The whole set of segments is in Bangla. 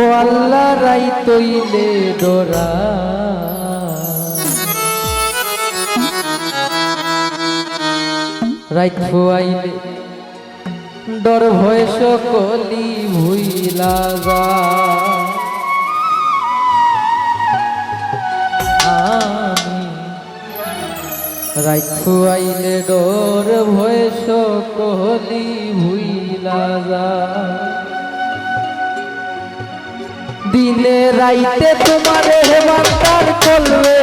ও আল্লাহ রাই তৈলে ডোরা। রাইত আইলে ডর ভয় সকলি ভুইলা যা। রাইত আইলে ডর ভয় সকলি ভুইলা যা। দিনে রাইতে তোমার হেমান্তার চলবে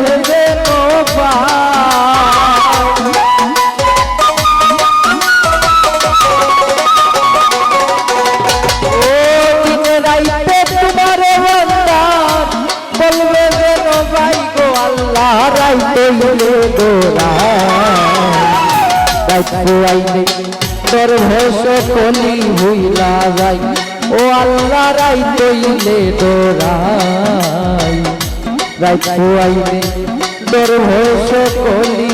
আইলে তোর ভেষ কলি হইলা যাই ও আল্লাহ রাই তৈলে দোরাই। রাই আইলে তোর ভেষ কলি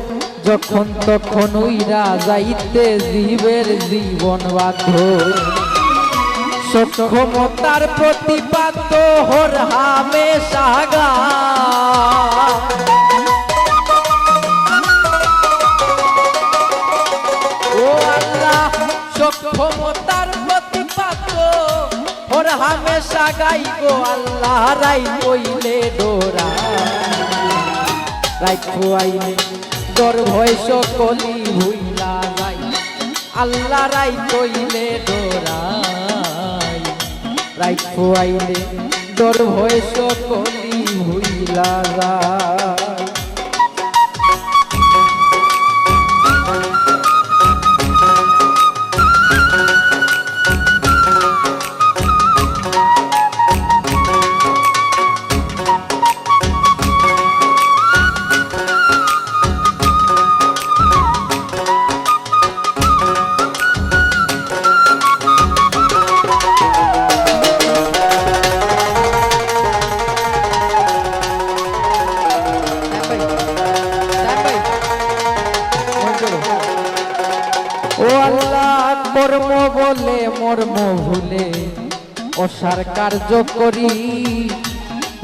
যখন তখন উইরা যাইতে জীবের জীবন বাধ্য সক্ষমতার প্রতিপাদ্য হর হামে সাগা ও আল্লাহ, সক্ষমতার প্রতিপাদ্য হর হামে সাগাই গো আল্লাহ রাই কইলে ডোরা। রাই খুয়াইলে ডর ভয় সকলি ভুইলা যাই। আল্লাহ রাই কইলে ডোরাই। রাই খুয়াইলে দর ভয় সকলি ভুইলা যায় কর্ম বলে, মর্ম ভুলে অসার কার্য করি।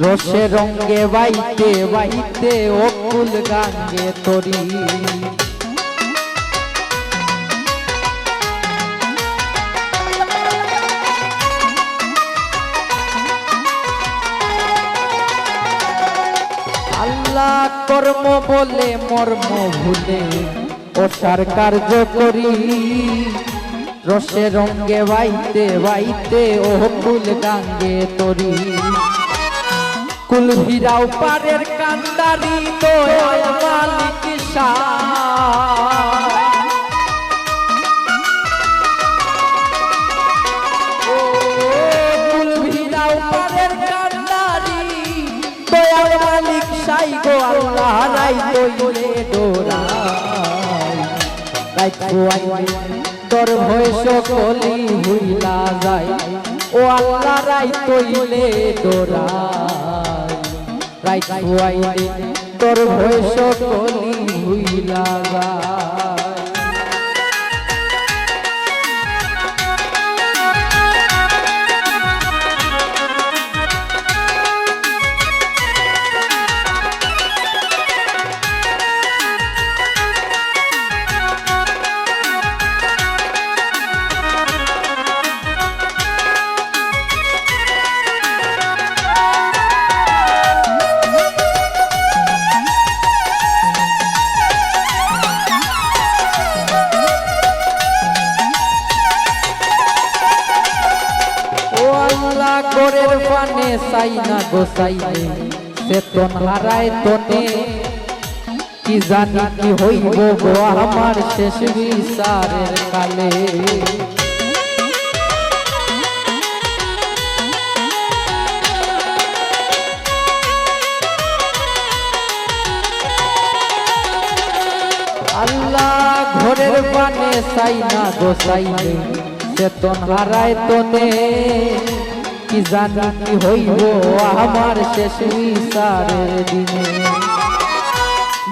রসে রঙ্গে বাইতে বাইতে অকুল গাঙ্গে তরি। আল্লাহ কর্ম বলে, মর্ম ভুলে অসার কার্য করি। রসে রঙ্গে বাইতে বাইতে ও কুল গাঙ্গে তরি। কুল ভিরাও পারের কান্দারি দয়াল আল্লাহ রাই কইলে ডোরাই। রাই তোর সকলি হইলা যায়। ও আল্লাহ রাই তৈলে ডোরাই রাই কোয়াইলে তোর ভয় সকলি হইলা যায়। গোসাইলে চেতন হারায় তনে। কি জানি কি হইব গো আমার শেষ বিচারের কালে। আল্লাহ ঘরের পানে চাই না গোসাইলে চেতন হারায় তনে। কি জানি কি হইব আমার শেষ বিচারের দিনে।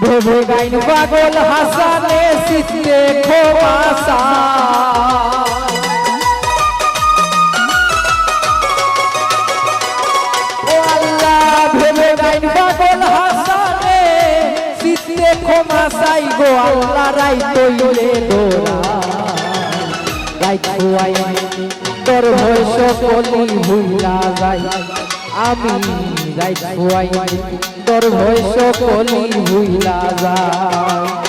ভেবে গাইন পাগল হাসানে সিতে খোমাসা সিতে খোমাসাই গো আল্লাহ রাই তৈলে দোরা রাই খুয়াই। তোর ভয় সকলি ভুলা যাই। আমি রাই খুয়াই। তোর ভয় ভুলা যায়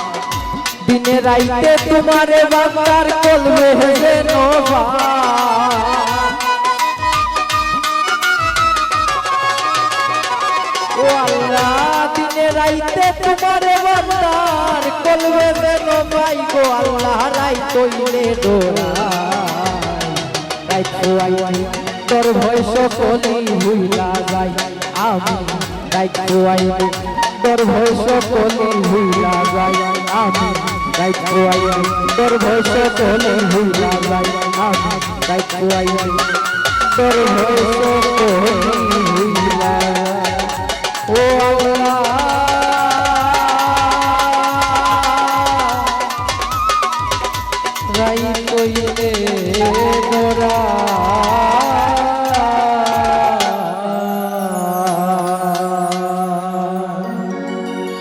দিনে রাইতে তোমারে বাবার কলবে নোবা ও তোমারে বাবার কলবে যেন ভাই গো আল্লাহ রাই তৈরে ডোরা রাই খুয়াই তোর ভয় সকলি ভুলা যাই আমি রাই খুয়াই তোর ভয় সকলি ভুলা যাই আমি রাই খুয়াই তোর ভয় সকলি ভুলা যাই আমি রাই খুয়াই তোর ভয় সকলি ভুলা ও আল্লাহ।